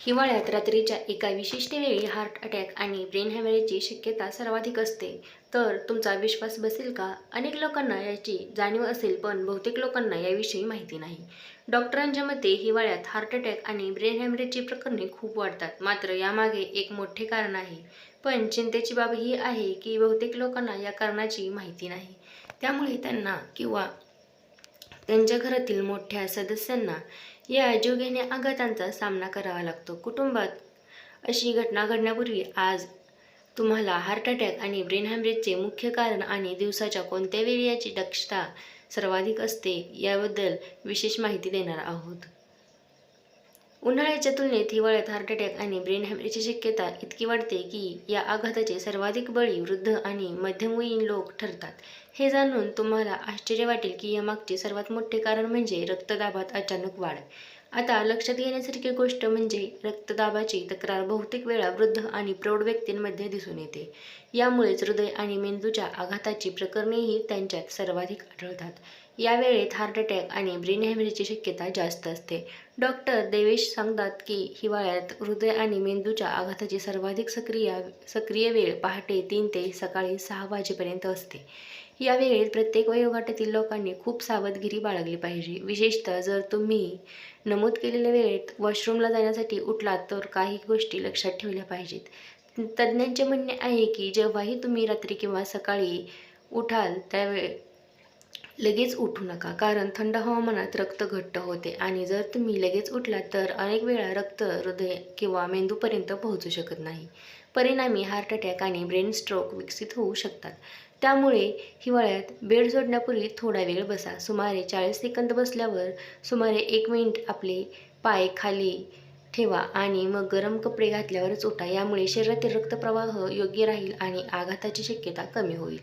हिवाळ्यात रात्रीच्या एका विशिष्ट वेळी हार्ट अटॅक आणि ब्रेन हॅमरेजची शक्यता सर्वाधिक असते. तर तुमचा विश्वास बसेल का? अनेक लोकांना याची जाणीव असेल पण बहुतेक लोकांना याविषयी माहिती नाही. डॉक्टरांच्या मते हिवाळ्यात हार्ट अटॅक आणि ब्रेन हॅमरेजची प्रकरणे खूप वाढतात. मात्र यामागे एक मोठे कारण आहे. पण चिंतेची बाब ही आहे की बहुतेक लोकांना या कारणाची माहिती नाही. त्यामुळे त्यांना किंवा त्यांच्या घरातील मोठ्या सदस्यांना या जीवघेण्या आघातांचा सामना करावा लागतो कुटुंबात. अशी घटना घडण्यापूर्वी आज तुम्हाला हार्ट अटॅक आणि ब्रेन हॅमरेजचे मुख्य कारण आणि दिवसाच्या कोणत्या वेळी याची दक्षता सर्वाधिक असते याबद्दल विशेष माहिती देणार आहोत. उन्हाळ्याच्या तुलनेत हिवाळ्यात हार्ट अटॅक आणि ब्रेन हॅमरेजची शक्यता इतकी वाढते की या आघाताचे सर्वाधिक बळी वृद्ध आणि मध्यमवयीन लोक ठरतात. हे जाणून तुम्हाला आश्चर्य वाटेल की यामागचे सर्वात मोठे कारण म्हणजे रक्तदाबात अचानक वाढ. आता लक्षात घेण्यासारखी गोष्ट म्हणजे रक्तदाबाची तक्रार बहुतेक वेळा वृद्ध आणि प्रौढ व्यक्तींमध्ये दिसून येते. यामुळेच हृदय आणि मेंदूच्या आघाताची प्रकरणेही त्यांच्यात सर्वाधिक आढळतात. यावेळेत हार्ट अटॅक आणि ब्रेन हॅमरेजची शक्यता जास्त असते. डॉक्टर देवेश सांगतात की हिवाळ्यात हृदय आणि मेंदूच्या आघाताची सर्वाधिक सक्रिय सक्रिय वेळ पहाटे तीन ते सकाळी सहा वाजेपर्यंत असते. या वेळेत प्रत्येक वयोगटातील लोकांनी खूप सावधगिरी बाळगली पाहिजे. विशेषतः जर तुम्ही नमूद केलेल्या वेळेत वॉशरूमला जाण्यासाठी उठलात तर काही गोष्टी लक्षात ठेवल्या पाहिजेत. तज्ज्ञांचे म्हणणे आहे की जेव्हाही तुम्ही रात्री किंवा सकाळी उठाल त्यावेळे लगेच उठू नका. कारण थंड हवामानात रक्त घट्ट होते आणि जर तुम्ही लगेच उठला तर अनेक वेळा रक्त हृदय किंवा मेंदूपर्यंत पोहोचू शकत नाही. परिणामी हार्ट अटॅक आणि ब्रेन स्ट्रोक विकसित होऊ शकतात. त्यामुळे हिवाळ्यात बेड सोडण्यापूर्वी थोडा वेळ बसा. सुमारे चाळीस सेकंद बसल्यावर सुमारे एक मिनिट आपले पाय खाली ठेवा आणि मग गरम कपडे घातल्यावरच उठा. यामुळे शरीरातील रक्तप्रवाह योग्य राहील आणि आघाताची शक्यता कमी होईल.